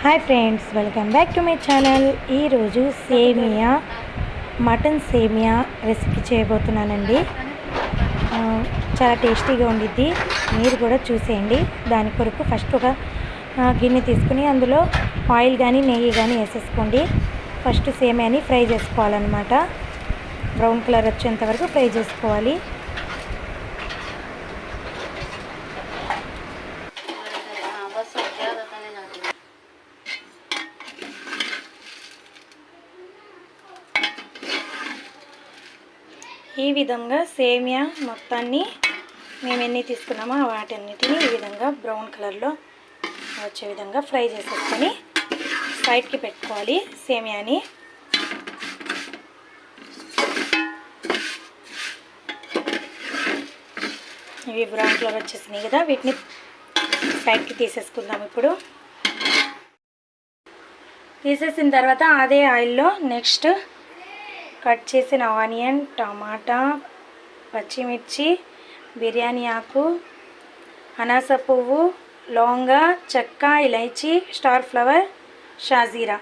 Hi friends welcome back to my channel. ఈరోజు సేమియా mutton సేమియా రెసిపీ చేయబోతున్నానండి. చాలా టేస్టీగా ఉండిద్ది. మీరు కూడా చూసేయండి. దాని కొరకు ఫస్ట్ ఒక గిన్నె తీసుకుని అందులో ఆయిల్ కానీ నెయ్యి కానీ వేసేసుకోండి. ఫస్ట్ సేమియాని ఫ్రై చేసుకోవాలన్నమాట. బ్రౌన్ కలర్ వచ్చేంత వరకు ఫ్రై చేసుకోవాలి. ఈ విధంగా సేమియా మొత్తాన్ని మేము ఎన్ని తీసుకున్నామో వాటన్నిటిని ఈ విధంగా బ్రౌన్ కలర్లో వచ్చే విధంగా ఫ్రై చేసేసుకొని సైడ్కి పెట్టుకోవాలి సేమియాని. ఇవి బ్రౌన్ కలర్ వచ్చేసినాయి కదా వీటిని సైడ్కి తీసేసుకుందాం ఇప్పుడు. తీసేసిన తర్వాత అదే ఆయిల్లో నెక్స్ట్ కట్ చేసిన ఆనియన్ టమాటా పచ్చిమిర్చి బిర్యానీ ఆకు అనాస పువ్వు లవంగ చెక్క ఇలైచి స్టార్ ఫ్లవర్ షాజీరా.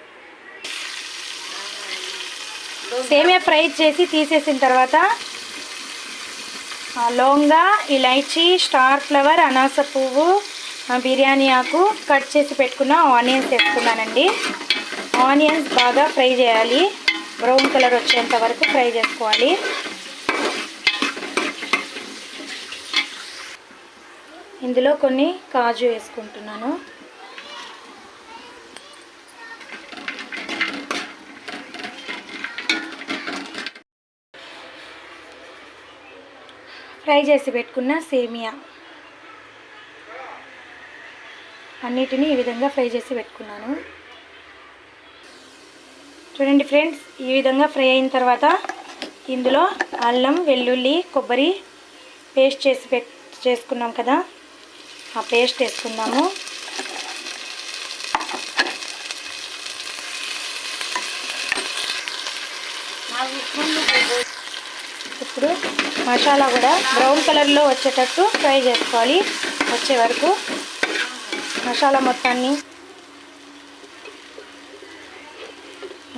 సేమియా ఫ్రై చేసి తీసేసిన తర్వాత లవంగ ఇలైచి స్టార్ ఫ్లవర్ అనాస పువ్వు బిర్యానీ ఆకు కట్ చేసి పెట్టుకున్న ఆనియన్స్ వేసుకున్నానండి. ఆనియన్స్ బాగా ఫ్రై చేయాలి. బ్రౌన్ కలర్ వచ్చేంత వరకు ఫ్రై చేసుకోవాలి. ఇందులో కొన్ని కాజు వేసుకుంటున్నాను. ఫ్రై చేసి పెట్టుకున్న సేమియా. అన్నిటినీ ఈ విధంగా ఫ్రై చేసి పెట్టుకున్నాను. చూడండి ఫ్రెండ్స్ ఈ విధంగా ఫ్రై అయిన తర్వాత ఇందులో అల్లం వెల్లుల్లి కొబ్బరి పేస్ట్ చేసి పె చేసుకున్నాం కదా. ఆ పేస్ట్ వేసుకుందాము. ఇప్పుడు మసాలా కూడా బ్రౌన్ కలర్లో వచ్చేటట్టు ఫ్రై చేసుకోవాలి. వచ్చే వరకు మసాలా మొత్తాన్ని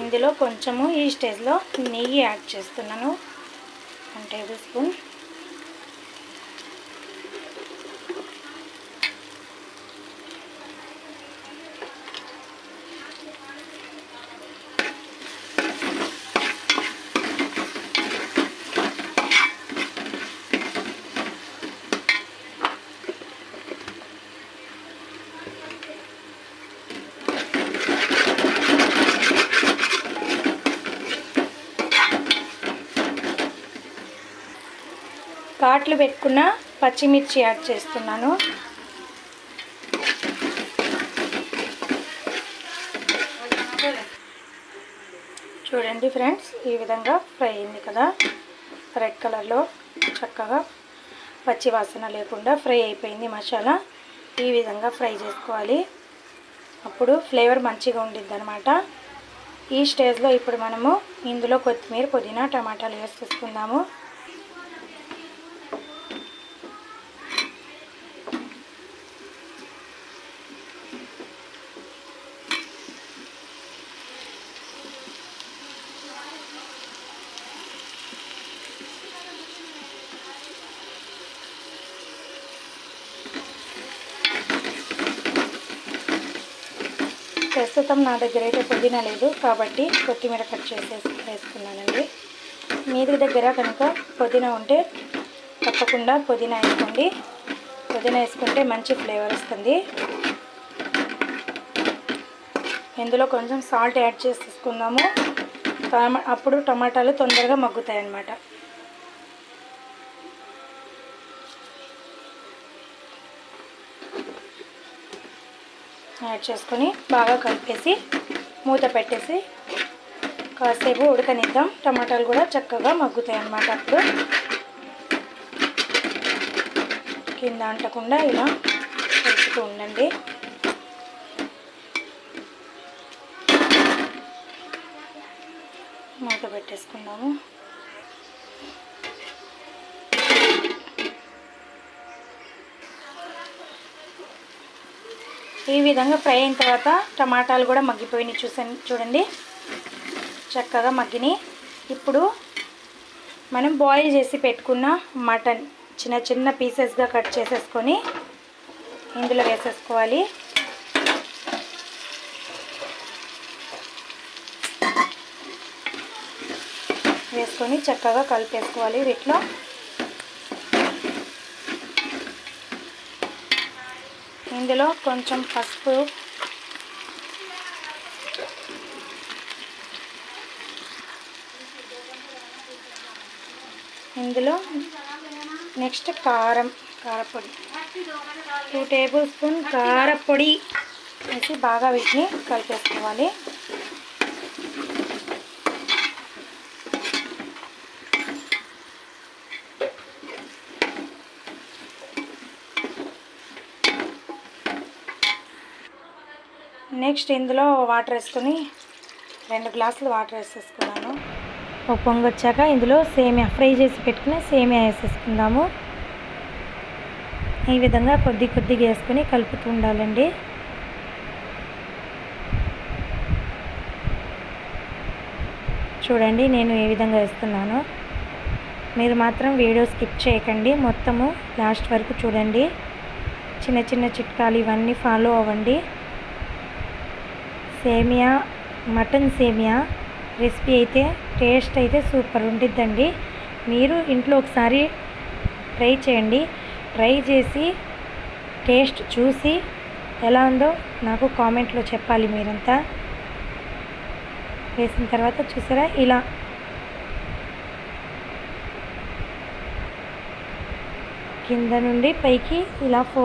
ఇందులో కొంచెము ఈ స్టేజ్లో నెయ్యి యాడ్ చేస్తున్నాను. One table spoon. కాట్లు పెట్టుకున్న పచ్చిమిర్చి యాడ్ చేస్తున్నాను. చూడండి ఫ్రెండ్స్ ఈ విధంగా ఫ్రై అయింది కదా. రెడ్ కలర్లో చక్కగా పచ్చి వాసన లేకుండా ఫ్రై అయిపోయింది మసాలా. ఈ విధంగా ఫ్రై చేసుకోవాలి. అప్పుడు ఫ్లేవర్ మంచిగా ఉండిద్ది అనమాట ఈ స్టేజ్లో ఇప్పుడు మనము ఇందులో కొత్తిమీర పుదీనా టమాటాలు వేసేసుకుందాము. ప్రస్తుతం నా దగ్గర అయితే పుదీనా లేదు. కాబట్టి కొత్తిమీర కట్ చేసేసి వేసుకున్నానండి. మీది దగ్గర కనుక పుదీనా ఉంటే తప్పకుండా పుదీనా వేసుకోండి. పుదీనా వేసుకుంటే మంచి ఫ్లేవర్ వస్తుంది. ఇందులో కొంచెం సాల్ట్ యాడ్ చేసి తీసుకుందాము టమా అప్పుడు టమాటాలు తొందరగా మగ్గుతాయి అన్నమాట యాడ్ చేసుకొని బాగా కలిపేసి మూత పెట్టేసి కాసేపు ఉడకనిద్దాం. టమాటాలు కూడా చక్కగా మగ్గుతాయి అన్నమాట అప్పుడు. కింద అంటకుండా ఇలా కలుపుతూ ఉండండి. మూత పెట్టేసుకుందాము ఈ విధంగా ఫ్రై అయిన తర్వాత టమాటాలు కూడా మగ్గిపోయినాయి చూసండి చూడండి. చక్కగా మగ్గినాయి. ఇప్పుడు మనం బాయిల్ చేసి పెట్టుకున్న మటన్ చిన్న చిన్న పీసెస్గా కట్ చేసేసుకొని ఇందులో వేసేసుకోవాలి. వేసుకొని చక్కగా కలిపేసుకోవాలి వీటిలో ఇందులో కొంచెం పసుపు. ఇందులో నెక్స్ట్ కారం కారపొడి. టూ టేబుల్ స్పూన్ కారపొడి వేసి బాగా వీటిని కలిపేసుకోవాలి. నెక్స్ట్ ఇందులో వాటర్ వేసుకొని రెండు గ్లాసులు వాటర్ వేసేసుకున్నాను. ఒక పొంగు వచ్చాక ఇందులో సేమియా ఫ్రై చేసి పెట్టుకుని సేమియా వేసేసుకుందాము. ఈ విధంగా కొద్ది కొద్దిగా వేసుకొని కలుపుతూ ఉండాలండి. చూడండి నేను ఏ విధంగా వేస్తున్నాను. మీరు మాత్రం వీడియో స్కిప్ చేయకండి. మొత్తము లాస్ట్ వరకు చూడండి. చిన్న చిన్న చిట్కాలు ఇవన్నీ ఫాలో అవ్వండి. సేమియా మటన్ సేమియా రెసిపీ అయితే టేస్ట్ అయితే సూపర్ ఉండిద్దండి. మీరు ఇంట్లో ఒకసారి ట్రై చేయండి. ట్రై చేసి టేస్ట్ చూసి ఎలా ఉందో నాకు కామెంట్లో చెప్పాలి మీరంతా. వేసిన తర్వాత చూసారా? ఇలా. కింద నుండి పైకి ఇలా ఫో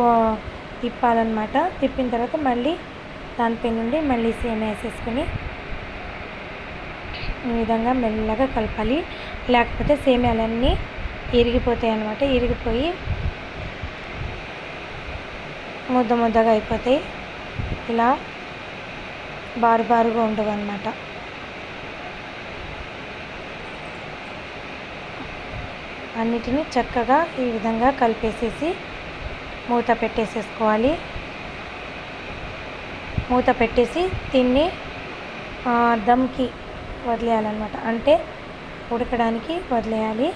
తిప్పాలన్నమాట. తిప్పిన తర్వాత మళ్ళీ దానిపై నుండి మళ్ళీ సేమ్ వేసేసుకొని ఈ విధంగా మెల్లగా కలపాలి. లేకపోతే సేమ్యాలన్నీ ఇరిగిపోతాయి అన్నమాట. ఇరిగిపోయి ముద్ద ముద్దగా అయిపోతాయి. ఇలా బారు బారుగా ఉండవు అన్నమాట. అన్నిటినీ చక్కగా ఈ విధంగా కలిపేసేసి మూత పెట్టేసేసుకోవాలి. మూత పెట్టేసి దీన్ని దమ్కి వదిలేయాలన్నమాట. అంటే ఉడకడానికి వదిలేయాలి.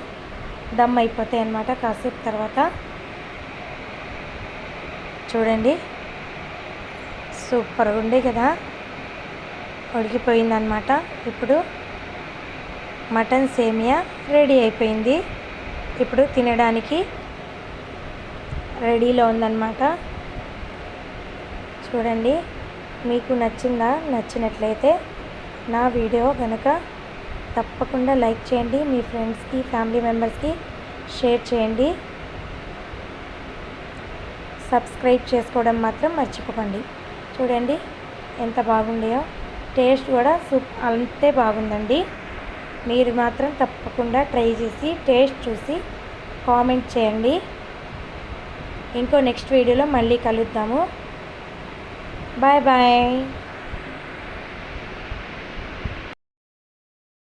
దమ్ అయిపోతాయి అన్నమాట కాసేపు తర్వాత. చూడండి. సూపర్ ఉండే కదా. ఉడికిపోయిందనమాట ఇప్పుడు మటన్ సేమియా రెడీ అయిపోయింది. ఇప్పుడు తినడానికి రెడీలో ఉందన్నమాట. చూడండి. మీకు నచ్చిందా నచ్చినట్లయితే నా వీడియో కనుక తప్పకుండా లైక్ చేయండి మీ ఫ్రెండ్స్కి ఫ్యామిలీ మెంబర్స్కి షేర్ చేయండి. సబ్స్క్రైబ్ చేసుకోవడం మాత్రం మర్చిపోకండి. చూడండి ఎంత బాగుండాయో. టేస్ట్ కూడా సూప్ అంతే బాగుందండి. మీరు మాత్రం తప్పకుండా ట్రై చేసి టేస్ట్ చూసి కామెంట్ చేయండి. ఇంకో నెక్స్ట్ వీడియోలో మళ్ళీ కలుద్దాము. Bye bye.